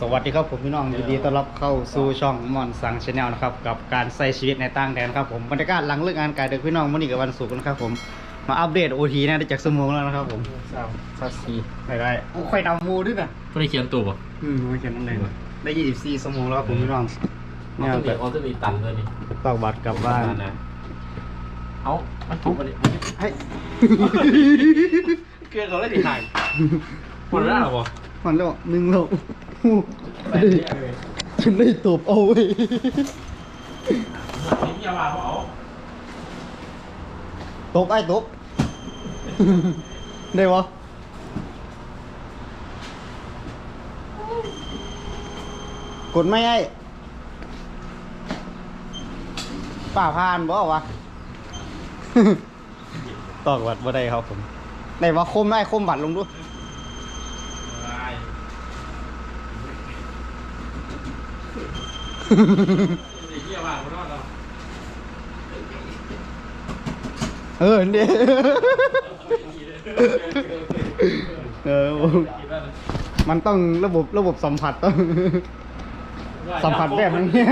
สวัสดีครับผมพี่น้องยินดีต้อนรับเข้าสู่ช่องมอนสังชาแนลนะครับกับการใช้ชีวิตในต่างแดนครับผมบรรยากาศหลังเลิกงานกายเด็กพี่น้องวันนี้กับวันศุกร์นะครับผมมาอัปเดตโอทีนะได้จากสมองแล้วนะครับผมสามสัสีได้ได้โอ้ค่อยดำมูด้วยนะไม่ได้เขียนตัวป่ะอืมไม่เขียนนั่นเลยได้ยี่สิบสี่สมองแล้วครับผมพี่น้องเนี่เนี่ยยออเตอร์มีตันเลยนี่ตอกบัตรกลับบ้านนะเอามันถูกมันเฮ้ยเกลือเขาเลยดิหายหมดแล้วเหรอมันแล้วหนึ่งแล้ วแปดเนี่ยเลยฉันได้ตบเอาเว้ยนี่ยาบ้าเขาเอาตบไอ้ตบ ได้ปะกดไม่ไอ้ป่าพานบ่วะตอกบัตรบ่ได้ครับผมได้ว่าคมได้คมบัตรลงด้วย เยี่ยบ้าเขารอดแล้วเอเนี่ยเออมันต้องระบบระบบสัมผัสต้อง สัมผัสแบบนั้เนี่ย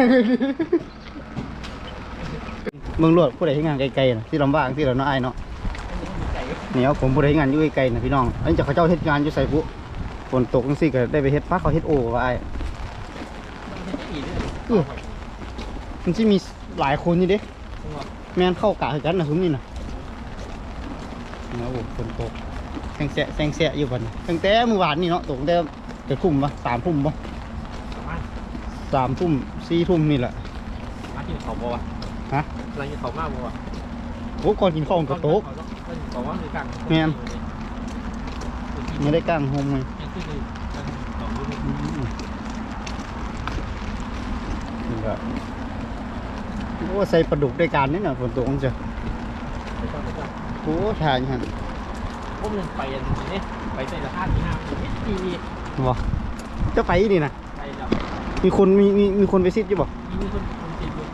เมืองหลวดผู้ใดที่งานไกลๆนะที่ลำบากที่เราเนาะไอ้ายเนาะเนี่ยผมผู้ใดที่งานอยู่ไกลๆนะพี่น้องอันนี้จะเขาเจ้าเฮ็ดงานอยู่ใส่ปุ๊ฝนตกจังซี่ก็ได้ไปเฮ็ดฟ้าเขาเฮ็ดโอว่าไอ้ ออมันสิมีหลายคนอยู่เด้แม่นเข้ากะคือกันนะซุมนี่นะเนี่ยโอ้ฝนตกแซงแสะแซงแสะอยู่บัดนี้ตั้งแต่เมื่อวานนี่เนาะตกตั้งแต่จะทุ่มปะสามทุ่มปะสามทุ่มสี่ทุ่มนี่แหละมากินเขาบ่วะฮะอะไรกินเขามากบ่วะโอ้ก่อนกินข้าวมันก็โต๊ะเขาว่าคือกลางแม่นไม่ได้กางโฮมเลยยังคือสองรุ่ นอืมนี่ก็โอ้ใส่ปลาดุกด้วยกันนี่นะฝนตกจังจะไปก่อนไปก่อนโอ้ทานฮะพวกมึงไปอันนี้ไปใส่สภาพที่ห้าทีบ่จะไปนี่นะไปแล้วมีคนมีมีมีคนไปซิดอยู่บ่มีคนคนจีนอยู่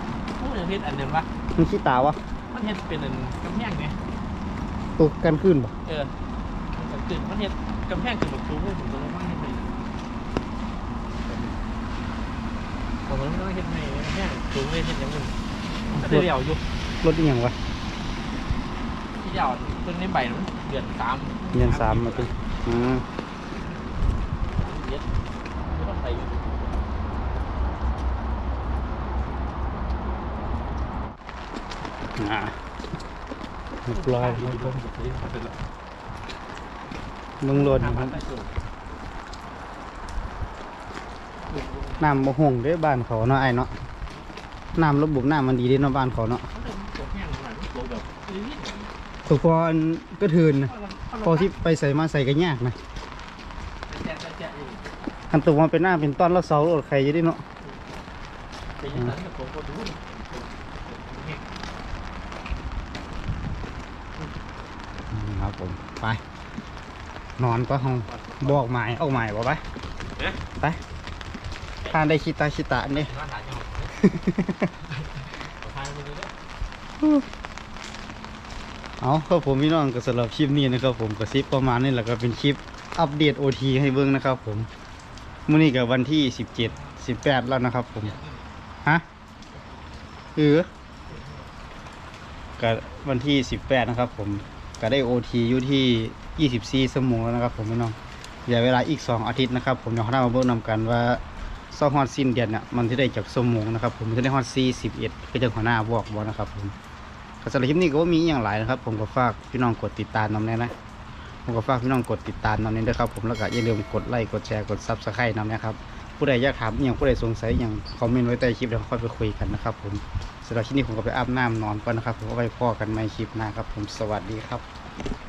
พวกมึงเฮ็ดอันเดิมปะมันขี้ตาวะมันเฮ็ดเป็นอันกำแพงไงตกกันขึ้นบ่เออมันตื่นมันเฮ็ดกำแพงคือแบบสูงเลยผมตรงนั้ นมันเฮ็ดไปผมมันต้องเฮ็ดให้กำแพงสูงเลยเฮ็ดอย่างนึงก็ได้เดียวอยู่รถอีหยังวะที่ยวเพิ่งในใบมันเดือนสามเรียนสามมาตึอืมเย็ดไม่ต้องใส่อยู่อ่าเรียบร้อยครับผมมึงโหลดนะครับ น้ำบ่ห่งด้บ้านเขาเนาะไอเนาะน้ำระบบน้ำมันดีด้เนาะบ้านเขาเนาะตัวแห้งหน่อตัวแบบนิดถูกพอนก็เทินนะพอที่ไปใส่มาใส่ก็ยากนะแจ๊ะแจ๊ะอยู่อันตัวมันเป็นหน้าเป็นต้นแล้วเสารถใครจะได้เนาะแต่ยังนั้นกับผมก็ดูอืมครับผมไป นอนก็ห้องบอกหมายเอาหมายบอกไปไป ทานได้ชิตาชิตะนี่ยเอาครับผมพี่น้องก็สำหรับคลิปนี้นะครับ ผมกระซิบประมาณนี้แหละก็เป็นคลิปอัปเดตโอทีให้เบิ่งนะครับ ผมมื้อนี้ก็วันที่สิบเจ็ดสิบแปดแล้วนะครับ ผมฮะเออก็วันที่สิบแปดนะครับ ผมก็ได้โอทีอยู่ที่ยี่สิบสี่ชั่วโมงแล้วนะครับ ผมพี่น้องเหลือเวลาอีกสองอาทิตย์นะครับ ผมเดี๋ยวเรามาเบิ่งนำกันว่า ซอมฮอดสิ้นเดือนเนี่ยมันจะได้จากชั่วโมงนะครับ ผมมันจะได้ฮอดสี่สิบเอ็ดก็จะหัวหน้าบอกบอนะครับผมก็สำหรับคลิปนี้ก็มีอย่างหลายนะครับ ผมก็ฝากพี่น้องกดติดตามน้ำแน่นะผมก็ฝากพี่น้องกดติดตามน้ำแน่ด้วยครับผมแล้วก็อย่าลืมกดไลค์กดแชร์กดซับสไครต์น้ำนะครับผู้ใดอยากถามอย่างผู้ใดสงสัยอย่างคอมเมนต์ไว้ใต้คลิปเดี๋ยวค่อยไปคุยกันนะครับ ผมสำหรับคลิปนี้ผมก็ไปอาบน้ำนอนก่อนนะครับผมก็ไปพ่อกันในคลิปหน้าครับ ผมสวัสดีครับ